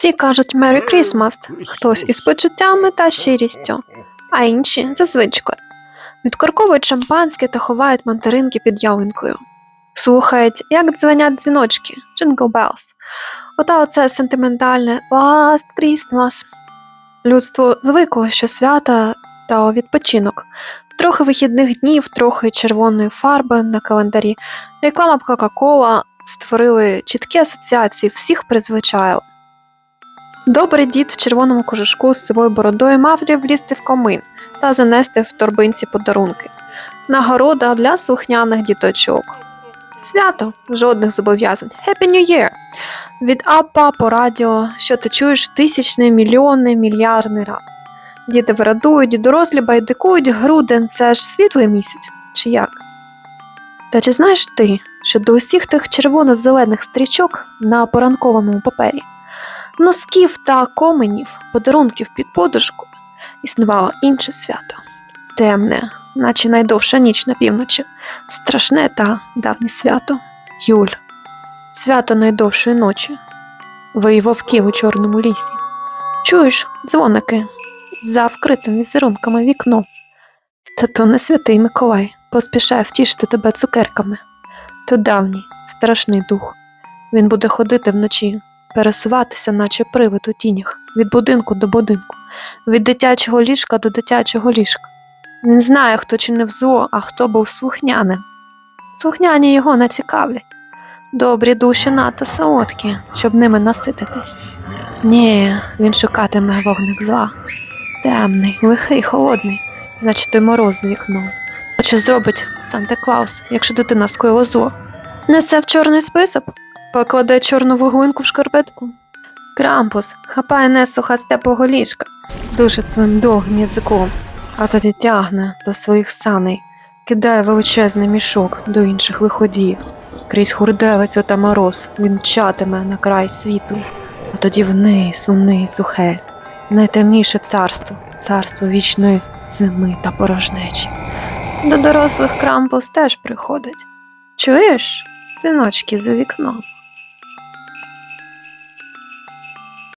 Ці кажуть Merry Christmas, хтось із почуттями та щирістю, а інші за звичкою. Відкорковують шампанське та ховають мандаринки під ялинкою. Слухають, як дзвонять дзвіночки Jingle Bells. Ота оце сентиментальне Last Christmas. Людство звикло, що свята та відпочинок. Трохи вихідних днів, трохи червоної фарби на календарі. Реклама Кока-Кола створили чіткі асоціації, всіх призвичаїли. Добрий дід в червоному кожушку з сивою бородою мав влізти в комин та занести в торбинці подарунки. Нагорода для слухняних діточок. Свято жодних зобов'язань. Happy New Year! Від Апа по радіо, що ти чуєш тисячний, мільйонний, мільярдний раз. Діти вирадують, дорослі байдикують, грудень це ж світлий місяць, чи як? Та чи знаєш ти, що до усіх тих червоно-зелених стрічок на поранковому папері, носків та коменів, подарунків під подушку, існувало інше свято темне, наче найдовша ніч на півночі, страшне та давнє свято Юль, свято найдовшої ночі, ви вовки у чорному лісі. Чуєш дзвоники за вкритим візерунками вікно. Та то не святий Миколай поспішає втішити тебе цукерками. То давній, страшний дух. Він буде ходити вночі, пересуватися, наче привид у тінях, від будинку до будинку, від дитячого ліжка до дитячого ліжка. Він знає, хто чинив зло, а хто був слухняним. Слухняні його не цікавлять. Добрі душі надто солодкі, щоб ними насититись. Ні, він шукатиме вогник зла. Темний, лихий, холодний, значить той мороз з вікном. От що зробить Санта Клаус, якщо дитина скоїла зло? Несе в чорний список, покладе чорну вуглинку в шкарпетку. Крампус хапає несуха з теплого ліжка, душить своїм довгим язиком, а тоді тягне до своїх саней, кидає величезний мішок до інших виходів. Крізь хурделицю та мороз він мчатиме на край світу, а тоді вниз, униз, у хель, найтемніше царство, царство вічної зими та порожнечі. До дорослих крампус теж приходить. Чуєш, синочки за вікном?